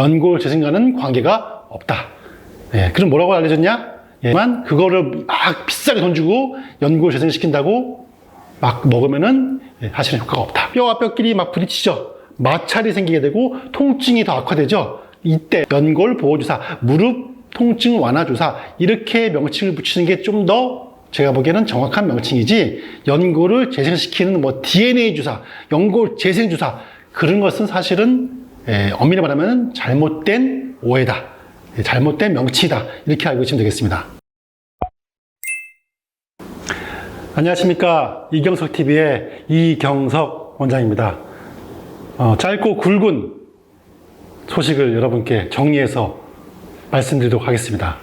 연골 재생과는 관계가 없다. 예, 그럼 뭐라고 알려줬냐? 예, 만 그거를 막 비싸게 돈 주고 연골 재생시킨다고 막 먹으면은 예, 사실은 효과가 없다. 뼈와 뼈끼리 막 부딪히죠. 마찰이 생기게 되고 통증이 더 악화되죠. 이때 연골 보호주사, 무릎 통증 완화 주사 이렇게 명칭을 붙이는 게 좀 더 제가 보기에는 정확한 명칭이지 연골을 재생시키는 뭐 DNA 주사, 연골 재생 주사 그런 것은 사실은 예, 엄밀히 말하면 잘못된 오해다. 예, 잘못된 명치다. 이렇게 알고 계시면 되겠습니다. 안녕하십니까. 이경석 TV의 이경석 원장입니다. 어, 짧고 굵은 소식을 여러분께 정리해서 말씀드리도록 하겠습니다.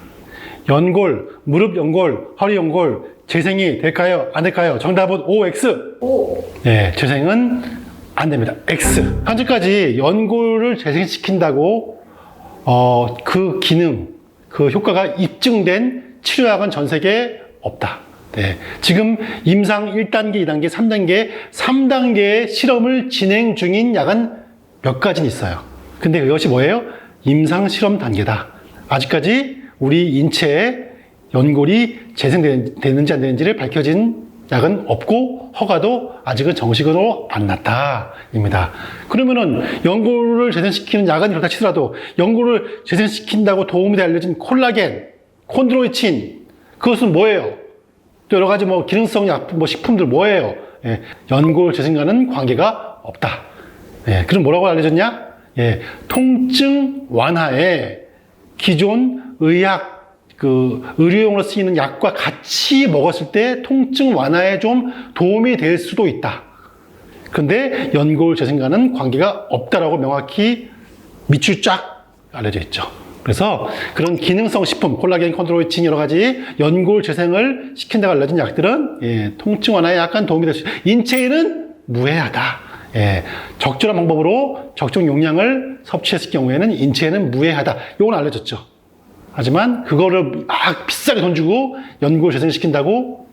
연골, 무릎 연골, 허리 연골, 재생이 될까요? 안 될까요? 정답은 OX. 오. 예, 재생은 안 됩니다. X. 현재까지 연골을 재생시킨다고 어, 그 기능, 그 효과가 입증된 치료약은 전 세계에 없다. 네. 지금 임상 1단계, 2단계, 3단계, 3단계의 실험을 진행 중인 약은 몇 가지는 있어요. 근데 그것이 뭐예요? 임상 실험 단계다. 아직까지 우리 인체에 연골이 재생되는지 안 되는지를 밝혀진 약은 없고 허가도 아직은 정식으로 안 났다입니다. 그러면은 연골을 재생시키는 약은 그렇다 치더라도 연골을 재생시킨다고 도움이 돼 알려진 콜라겐, 콘드로이친 그것은 뭐예요? 또 여러 가지 뭐 기능성 약품, 뭐 식품들 뭐예요? 예, 연골 재생과는 관계가 없다. 예, 그럼 뭐라고 알려졌냐? 예, 통증 완화에 기존 의학 그 의료용으로 쓰이는 약과 같이 먹었을 때 통증 완화에 좀 도움이 될 수도 있다. 근데 연골 재생과는 관계가 없다라고 명확히 밑줄 쫙 알려져 있죠. 그래서 그런 기능성 식품, 콜라겐, 콘드로이친 여러 가지 연골 재생을 시킨다고 알려진 약들은 예, 통증 완화에 약간 도움이 될 수. 인체에는 무해하다. 예, 적절한 방법으로 적정 용량을 섭취했을 경우에는 인체에는 무해하다. 이건 알려졌죠. 하지만 그거를 막 비싸게 돈 주고 연골 재생시킨다고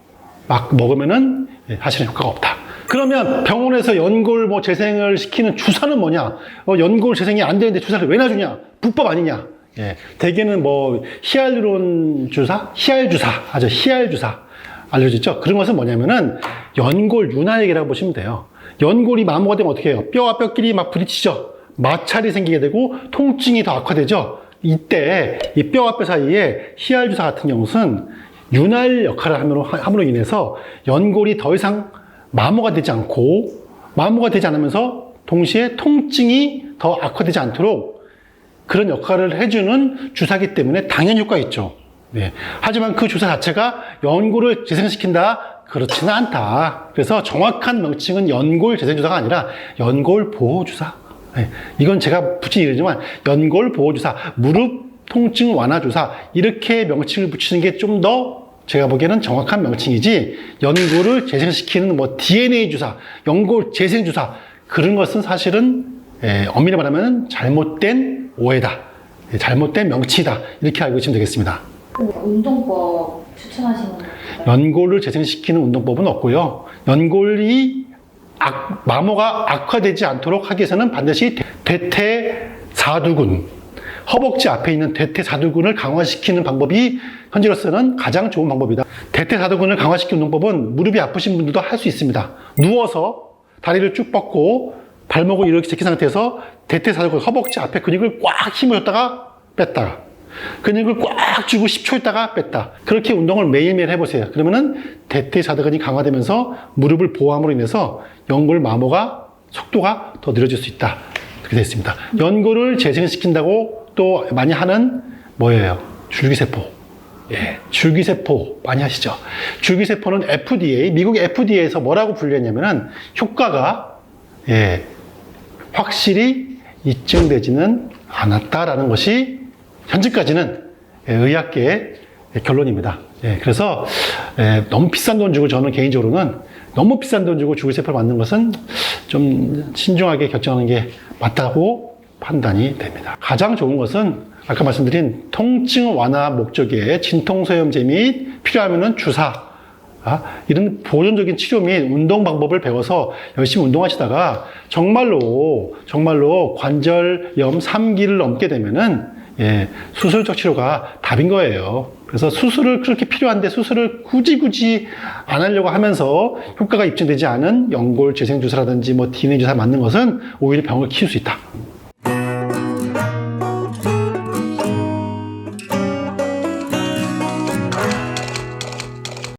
막 먹으면은 예, 사실은 효과가 없다. 그러면 병원에서 연골 뭐 재생을 시키는 주사는 뭐냐? 어, 연골 재생이 안 되는데 주사를 왜 놔주냐? 불법 아니냐? 예, 대개는 뭐 히알루론 주사, 히알 주사, 아주 히알 주사 알려졌죠. 그런 것은 뭐냐면은 연골 윤활액이라고 보시면 돼요. 연골이 마모가 되면 어떻게 해요? 뼈와 뼈끼리 막 부딪히죠. 마찰이 생기게 되고 통증이 더 악화되죠. 이때 이 뼈와 뼈 사이에 히알 주사 같은 경우는 윤활 역할을 함으로, 함으로 인해서 연골이 더 이상 마모가 되지 않고 마모가 되지 않으면서 동시에 통증이 더 악화되지 않도록 그런 역할을 해주는 주사기 때문에 당연 효과가 있죠. 네. 하지만 그 주사 자체가 연골을 재생시킨다? 그렇지는 않다. 그래서 정확한 명칭은 연골 재생주사가 아니라 연골 보호주사. 네. 이건 제가 붙인 이름이지만 연골 보호주사, 무릎 통증 완화 주사 이렇게 명칭을 붙이는 게 좀 더 제가 보기에는 정확한 명칭이지 연골을 재생시키는 뭐 DNA 주사, 연골 재생 주사 그런 것은 사실은 예, 엄밀히 말하면 잘못된 오해다. 예, 잘못된 명치다. 이렇게 알고 계시면 되겠습니다. 운동법 추천하시는 거 연골을 재생시키는 운동법은 없고요. 연골이 악- 마모가 악화되지 않도록 하기 위해서는 반드시 대- 대퇴사두근, 허벅지 앞에 있는 대퇴사두근을 강화시키는 방법이 현재로서는 가장 좋은 방법이다. 대퇴사두근을 강화시키는 운동법은 무릎이 아프신 분들도 할 수 있습니다. 누워서 다리를 쭉 뻗고 발목을 이렇게 제낀 상태에서 대퇴사두근, 허벅지 앞에 근육을 꽉 힘을 줬다가 뺐다가 근육을 꽉 주고 10초 있다가 뺐다. 그렇게 운동을 매일매일 해보세요. 그러면은 대퇴사두근이 강화되면서 무릎을 보호함으로 인해서 연골 마모가 속도가 더 느려질 수 있다. 그렇게 되어 있습니다. 연골을 재생시킨다고 또 많이 하는 뭐예요? 줄기세포. 예, 줄기세포 많이 하시죠. 줄기세포는 FDA, 미국 FDA에서 뭐라고 분류했냐면은 효과가 예, 확실히 입증되지는 않았다라는 것이 현재까지는 예, 의학계의 결론입니다. 예, 그래서 예, 너무 비싼 돈 주고 저는 개인적으로는 너무 비싼 돈 주고 줄기세포를 맞는 것은 좀 신중하게 결정하는 게 맞다고 판단이 됩니다. 가장 좋은 것은 아까 말씀드린 통증 완화 목적의 진통소염제 및 필요하면 주사 아, 이런 보존적인 치료 및 운동 방법을 배워서 열심히 운동하시다가 정말로 정말로 관절염 3기를 넘게 되면은 예, 수술적 치료가 답인 거예요. 그래서 수술을 그렇게 필요한데 수술을 굳이 굳이 안 하려고 하면서 효과가 입증되지 않은 연골 재생 주사라든지 뭐 DNA 주사 맞는 것은 오히려 병을 키울 수 있다.